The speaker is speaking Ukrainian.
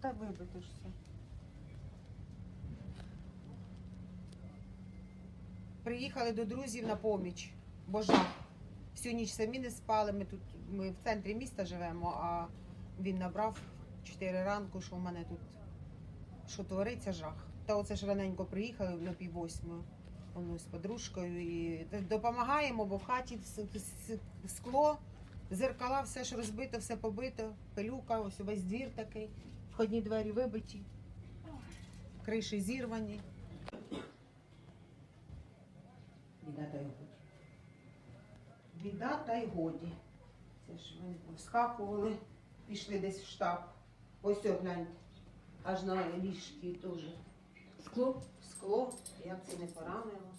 Та все. Приїхали до друзів на поміч. Бо жах. Всю ніч самі не спали. Ми тут ми в центрі міста живемо, а він набрав 4 ранку, що в мене тут що твориться жах. Та оце ж раненько приїхали на пів восьмої. З подружкою і допомагаємо, бо в хаті скло, зеркала, все ж розбито, все побито, пилюка, ось увесь двір такий, входні двері вибиті, криші зірвані. Біда та й годі. Біда та й годі. Це ж ми вскакували, пішли десь в штаб. Ось о, гляньте, аж на ліжки теж Скло. скло, як це не поранило.